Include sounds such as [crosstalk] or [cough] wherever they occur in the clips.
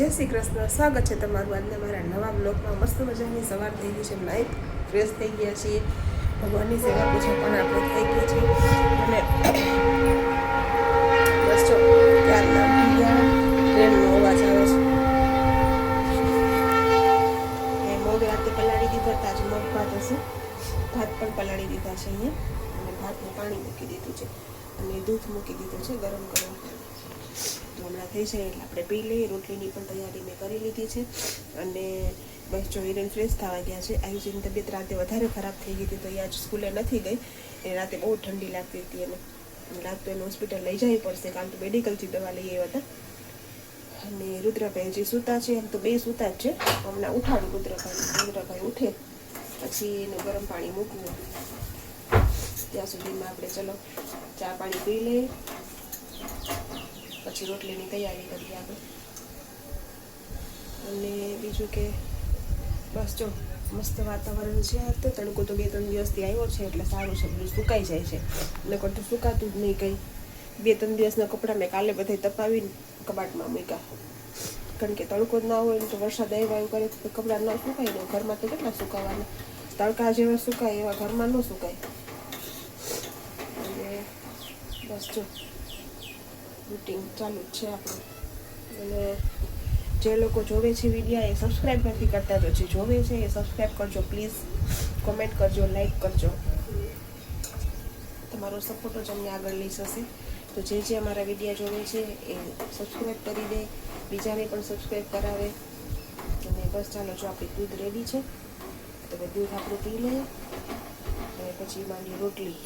જય શ્રી કૃષ્ણ. સ્વાગત છે તમારું આજના મારા નવા બ્લોગમાં. મસ્ત મજાની સવાર થઈ ગઈ છે. નાઈટ ફ્રેશ થઈ ગયા છીએ. ભગવાનની સેવા પૂછે પણ આપણે થઈ ગઈ છે. અને બસ જો ટ્રેનનો અવાજ એ રાતે પલાળી દીધા આજે મગ ભાત હશે. ભાત પણ પલાળી દીધા છે અહીંયા. અને ભાતનું પાણી મૂકી દીધું છે. અને દૂધ મૂકી દીધું છે ગરમ ગરમ તો હમણાં થઈ જાય એટલે આપણે પી લઈએ. રોટલીની પણ તૈયારી મેં કરી લીધી છે. અને બસ જો હિરેન ફ્રેશ થવા ગયા છે. આયુષીની તબિયત રાતે વધારે ખરાબ થઈ ગઈ હતી, તો એ આજ સ્કૂલે નથી ગઈ. એ રાતે બહુ ઠંડી લાગતી હતી એને. લાગતું એને હોસ્પિટલ લઈ જવી પડશે. કારણ કે મેડિકલથી દવા લઈ આવ્યા હતા. અને રુદ્રભાઈ જે સૂતા છે, એમ તો બે સૂતા જ છે. હમણાં ઉઠાડું રુદ્રભાઈ. રુદ્રભાઈ ઉઠે. પછી એનું ગરમ પાણી મૂકવું. ત્યાં સુધીમાં આપણે ચલો ચા પાણી પી લઈએ. પછી રોટલીની તૈયારી કરીએ આપણે. અને બીજું કે, બસ જો, મસ્ત વાતાવરણ છે તો. તડકો તો બે ત્રણ દિવસથી આવ્યો છે, એટલે સારું છે, બધું સુકાઈ જાય છે. નકર તો સુકાતું જ નહીં કંઈ. બે ત્રણ દિવસના કપડાં મેં કાલે બધા તપાવીને કબાટમાં મૂક્યા. કારણ કે તડકો જ ના હોય તો વરસાદ આવ્યું કરે તો કપડાં ના સુકાય ને ઘરમાં તો કેટલા સુકાવાના? તડકા જેવા સુકાય, એવા ઘરમાં ન સુકાય. અને બસ જો. રૂટિંગ ચાલુ છે આપણું. અને જે લોકો જોવે છે વિડીયા એ સબસ્ક્રાઈબ નથી કરતા, તો જે જોવે છે એ સબસ્ક્રાઈબ કરજો પ્લીઝ કોમેન્ટ કરજો લાઈક કરજો. તમારો સપોર્ટ જ અમને આગળ લઈ જશે. તો જે જે અમારા વિડીયા જોવે છે એ સબસ્ક્રાઈબ કરી દે, બીજાને પણ સબસ્ક્રાઈબ કરાવે. અને બસ ચાલો, જો આપણી દૂધ રેડી છે, તો દૂધ આપણું પી લઈએ. અને પછી માંડી રોટલી.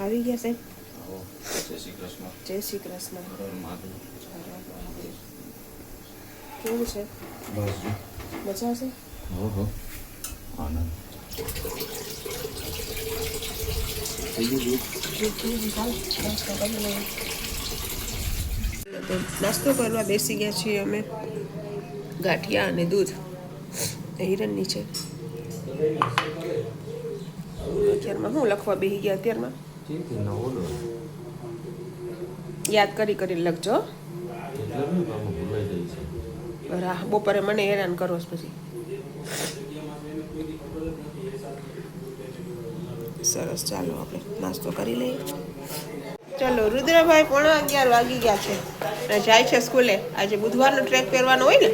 આવી ગયા સાહેબ આવો. જય શ્રી કૃષ્ણ જય શ્રી કૃષ્ણ હર હર મહાદેવ. કેવું છે બસ જો. મજા છે હો હો આનંદ થઈ ગયું દૂધ? તો નાસ્તો કરવા બેસી ગયા છીએ અમે ગાંઠિયા અને દૂધ એ હિરણની છે અત્યારમાં શું લખવા બેસી ગયા અત્યારમાં યાદ કરી કરી લખજો રાહ બપોરે મને હેરાન કરો પછી. સરસ ચાલો આપણે નાસ્તો કરી લઈએ. ચલો રુદ્રભાઈ પોણા અગિયાર વાગી ગયા છે. અને જાય છે સ્કૂલે. આજે બુધવારનો ટ્રેક પહેરવાનો હોય ને?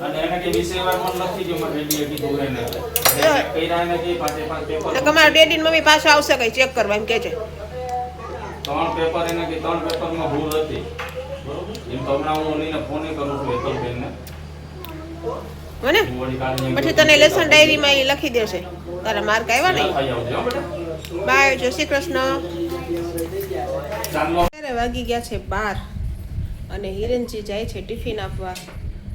અને ઓલા પેપરનું પૂછજો હો ટીચરને અને એને કે વિષયવાર મને લખી દો મને રેડીએ કીધું એને કઈરા એને કે પાંચે પાંચ પેપર એટલે તમારા ડેડી ને મમ્મી પાછો આવશે કઈ ચેક કરવા એમ કે છે? ત્રણ પેપર એને કે ત્રણ પેપરમાં ભૂલ હતી. બરોબર? એમ તો હમણાં હું ઓલીને ફોને કરું છું હેતલબેનને મને? હું વળી કાલે પછી તને લેસન ડાયરીમાં એ લખી દેશે. તારા માર્ક આવ્યા ને બાય જય શ્રી કૃષ્ણ. ચાલો અત્યારે વાગી ગયા છે બાર અને હિરણજી જાય છે ટિફિન આપવા.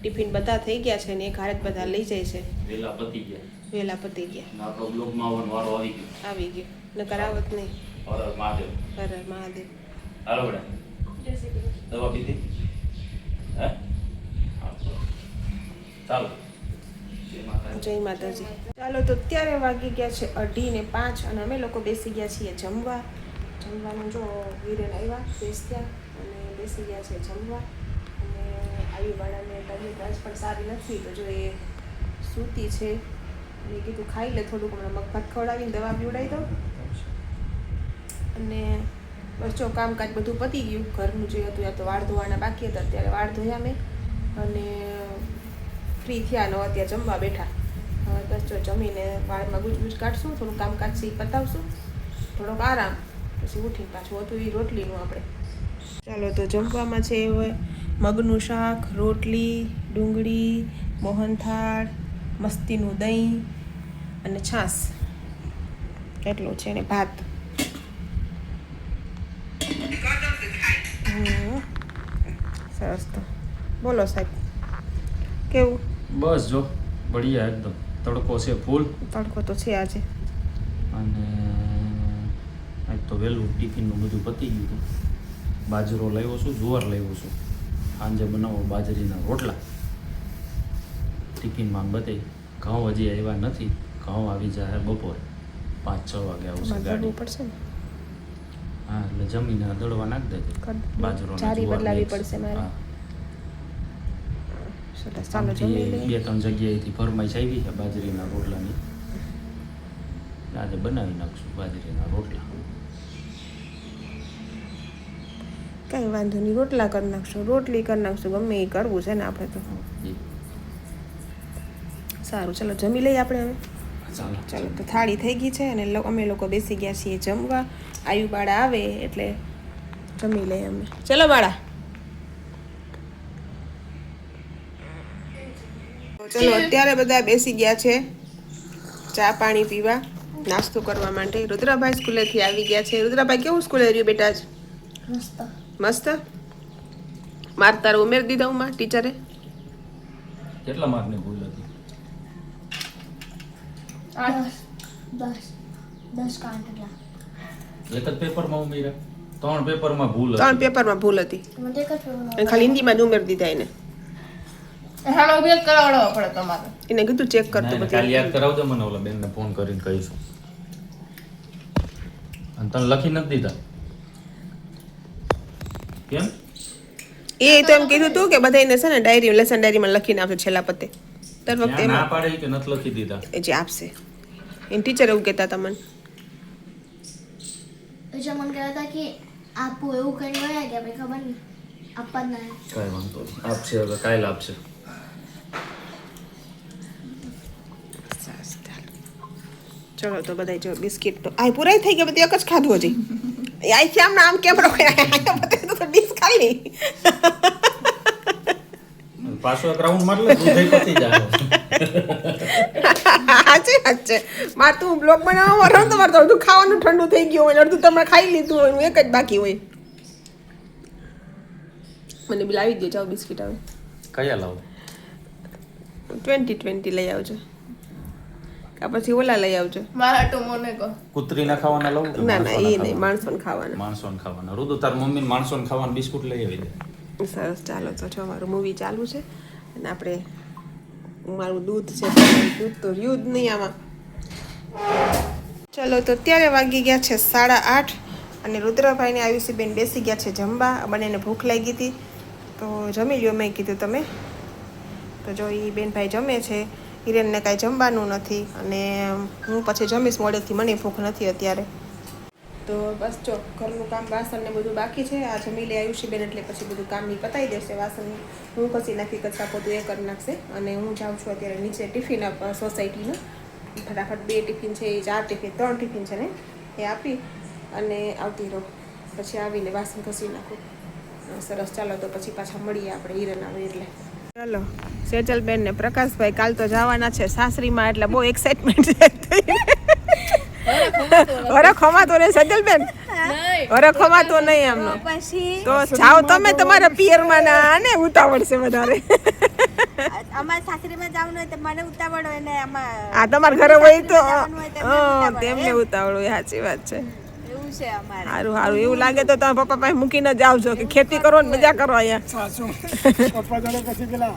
ટિફિન બધા થઈ ગયા છે ને એક હારે બધા લઈ જાય છે. વેલા પતી ગયા. વેલા પતી ગયા. આપણો બ્લોગમાં આવવાનો વારો આવી ગયો. આવી ગયો. ન કરાવત નહીં. હર હર મહાદેવ. હર હર મહાદેવ. હાલો બેટા. દવા પીધી? હે? ચાલો. જય માતાજી. ચાલો તો અત્યારે વાગી ગયા છે અઢી ને પાંચ અને અમે લોકો બેસી ગયા છીએ જમવા. જમવાનું જો વીરેન આવ્યા બેસ્યા અને બેસી ગયા છે જમવા. અને બાળાને તબિયત આજ પણ સારી નથી. તો જો એ સૂતી છે, મેં કીધું ખાઈ લે થોડુંક, હમણાં મગભાત ખવડાવીને દવા પીવડાવી દઉં. અને બસ કામકાજ બધું પતી ગયું, ઘરનું જે હતું યા તો વાળ ધોવાના બાકી હતા, અત્યારે વાળ ધોયા મેં. અને ફ્રી થયા ને અત્યારે જમવા બેઠા. બસ જો જમીને વાળમાં ગુજગુજ કાઢશું, થોડું કામકાજ સી પતાવશું. થોડોક આરામ, પછી ઉઠીને પાછું હતું એ રોટલીનું આપણે ચાલો તો જમવામાં છે મગનું શાક રોટલી ડુંગળી મોહનથાળ મસ્તીનું દહીં અને છાશ. એટલું છે ને ભાત. સરસ તો. બોલો સાહેબ કેવું? બસ જો બઢિયા એકદમ. તડકો છે ફૂલ. તડકો તો છે આજે. અને આજ તો વહેલું ટિફિનનું બધું પતી ગયું હતું. બાજરો લાવ્યો છું જુવાર લાવ્યો છું. સાંજે બનાવો બાજરીના રોટલા. ટિફિનમાં બતાવી ઘઉં હજી આવ્યા નથી ઘઉં આવી જાય બપોરે. પાંચ છ વાગે આવશે ગાડી. પડશે હા એટલે જમીને દળવા નાખ દેજે બાજરો બદલાવી પડશે મારે. બે ત્રણ જગ્યાએથી ફરમાઈશ આવી છે બાજરીના રોટલાની. આજે બનાવી નાખશું બાજરીના રોટલા. કઈ વાંધો નહીં રોટલા કરી નાખશું રોટલી કરી નાખશું ગમે એ કરવું છે ને આપણે તો. સારું ચલો જમી લઈએ આપણે હવે. ચાલો. તો થાળી થઈ ગઈ છે અને અમે લોકો બેસી ગયા છીએ જમવા. આયુ બાળા આવે એટલે જમી લઈએ અમે. ચલો બાળા. ચલો અત્યારે બધા બેસી ગયા છે ચા પાણી પીવા નાસ્તો કરવા માટે. રુદ્રાભાઈ સ્કૂલેથી આવી ગયા છે. રુદ્રાભાઈ કેવું સ્કૂલે રહ્યું બેટા આજ? મસ્ત. મસ્ત? માર તારે ઉમેર દીધા હું ટીચરે? કેટલા માર્કની ભૂલ હતી? દસ. દસ. દસ કાંટલા એક જ પેપરમાં ઉમેર્યા. ત્રણ પેપરમાં ભૂલ ત્રણ હતી પેપરમાં ભૂલ હતી. ખાલી હિન્દીમાં જ ઉમેર દીધા એને. હાલો અભ્યાસ કરાવડાવવો પડે તમારે. એને કીધું ચેક કરતો એને કાલે યાદ કરાવજો મને ઓલા બેનને ફોન કરીને કહીશું. અને તને લખી નથી દીધા? કેમ? એ તો એમ કીધું તું કે બધાને છે ને ડાયરી લેસન ડાયરીમાં લખીને આપશે છેલ્લા પતે. દર વખતે ના પાડે કે નથી લખી દીધા? એ જે આપશે. એને ટીચર એવું કહેતા હતા મને. એટલે મને કહેતા હતા કે આપું એવું કઈ ગયા કે ભાઈ ખબર નહીં. આપવા જ ના કાંઈ વાંધો નહીં. આપશે હવે કાલે આપશે. ચલો તો બધા જો બિસ્કિટ તો આ પૂરાય થઈ ગયા બધી એક જ ખાધું હજી. એ આઈ આમ આમ કેમ રોકાય ખાલી અને પાછો એક રાઉન્ડ માર લે દૂધ પતી જાય. સાચી વાત છે માર તું બ્લોગ બનાવવા રહો તો મારે તો અડધું ખાવાનું ઠંડુ થઈ ગયું હોય અડધું તમે ખાઈ લીધું હોય એક જ બાકી હોય. મને બી લાવી દે જાઓ બિસ્કિટ આવે. કયા લાવો? ટ્વેન્ટી ટ્વેન્ટી લઈ આવજો. કા પછી ઓલા લઈ આવજો. મારા તો મને કહો. કૂતરી ના ખાવાના લઉં ના ના એ નહીં? માણસોને ખાવાના. માણસોને ખાવાના. રુદુ તાર મમ્મી માણસોને ખાવાના બિસ્કુટ લઈ આવી દે. સરસ ચાલો તો જો મારું મૂવી ચાલુ છે. અને આપણે મારું દૂધ છે દૂધ તો રહ્યું જ નહીં આમાં. ચલો તો અત્યારે વાગી ગયા છે સાડા આઠ અને રુદ્રભાઈને આયુષીબેન બેસી ગયા છે જમવા. બંનેને ભૂખ લાગી હતી. તો જમી લ્યો મેં કીધું તમે. તો જો એ બેનભાઈ જમે છે. હિરેનને કાંઈ જમવાનું નથી અને હું પછી જમીશ મોડેથી, મને ભૂખ નથી અત્યારે. તો બસ જો, ઘરનું કામ વાસણ ને બધું બાકી છે. આ જમી લે આયુષીબેન એટલે પછી બધું કામ ઈ પતાવી દેશે વાસણ. હું કસી નાખી કચરા પોતું એ કરી નાખશે અને હું જાઉં છું અત્યારે નીચે ટિફિન સોસાયટીનું. ફટાફટ બે ટિફિન છે એ ચાર ટિફિન, ત્રણ ટિફિન છે ને, એ આપી અને આવતી રહો. પછી આવીને વાસણ ઘસી નાખું. સરસ, ચાલો તો પછી પાછા મળીએ આપણે હિરન આવે એટલે. ચાલો સેજલબેન ને પ્રકાશભાઈ કાલ તો જવાના છે સાસરીમાં એટલે બહુ એક્સાઇટમેન્ટ છે. હરખ ખમાતો નહીં સજલબેન? હરખ ખમાતો નહીં આમનો પછી? તો જાઓ તમે તમારા પિયરમાં ના આને ઉતાવળ છે વધારે. અમારે સાસરીમાં જવાનું હોય તો મને ઉતાવળ હોય ને આમાં આ તમારા ઘરે હોય તો તેમને ઉતાવળ હોય. સાચી વાત છે. છે અમારે. સારું સારું એવું લાગે તો તમે પપ્પા પાસે મૂકીને જ આવજો કે ખેતી કરો ને મજા કરો અહીંયા. સાસુ પપ્પા જોડે પછી પેલા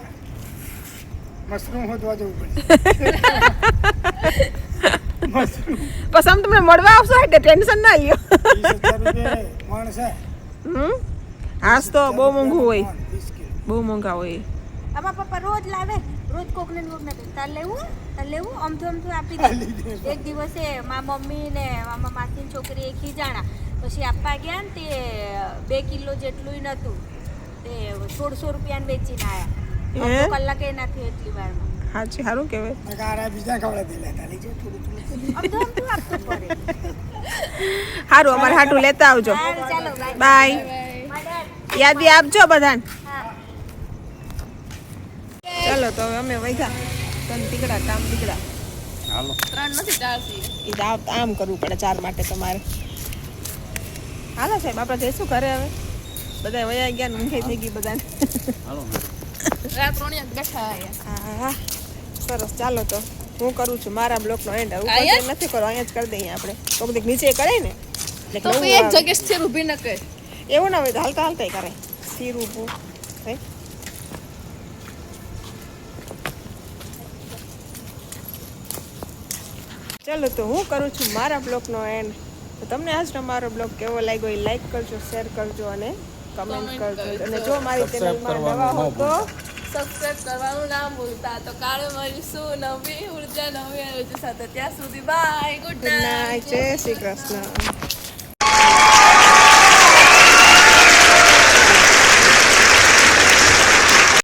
મશરૂમ હોદવા જવું પડે. [laughs] મશરૂમ. પછી આમ તમને મળવા આવશો એટલે ટેન્શન ના લ્યો. હમ? હાસ તો બહુ મોંઘું હોય. બહુ મોંઘા હોય. આમાં પપ્પા રોજ લાવે. રોજ કોકને ને કોક ને તાર લેવું? તાર લેવું? અમથું અમથું આપી દે. એક દિવસે મા મમ્મી ને મામા માસીની છોકરી એ ખીજાણા. પછી આપવા ગયા ને તે બે કિલો જેટલું નતું તે સોળસો રૂપિયાને વેચીને આવ્યા કલાકે નથી એટલી વારમાં. સાચી સારું કહેવાય બીજા દેલા થોડું થોડું સારું અમારે હાટું લેતા આવજો. ચાલો બાય બાય યાદી આપજો બધાને. ચાલો તો હવે અમે વૈગા. તન તીકડા કામ તીકડા હાલો. ત્રણ નથી ચાર છે એ આમ- આમ કરવું પડે ચાર માટે તમારે. હાલો સાહેબ આપણે જઈશું ઘરે હવે. બધા વયા ગયા ઊંઘાઈ થઈ ગઈ બધાને. હાલો. રાત ત્રણ બેઠા હા સરસ. ચાલો તો. હું કરું છું. મારા બ્લોકનો એન્ડ ઉપર નથી કરો અહીંયા જ કરી દઈએ આપણે. તો બધીક નીચે કરે ને. એટલે તો એક આવે. જગ્યાએ સ્થિર ઊભી ન કરે. એવું ના હોય તો હાલતા હાલતા કરે સ્થિર ઊભું. થાય ચાલો તો હું કરું છું મારા બ્લોકનો એન્ડ તો તમને આજનો મારો બ્લોગ કેવો લાગ્યો એ લાઈક કરજો શેર કરજો અને કમેન્ટ કરજો. અને જો મારી ચેનલમાં નવા હો તો સબસ્ક્રાઇબ કરવાનું ના ભૂલતા. તો કાલે મળીશું નવી ઊર્જા નવી આયોજન સાથે. ત્યાં સુધી બાય ગુડ ગુડ નાઇટ જય શ્રી કૃષ્ણ.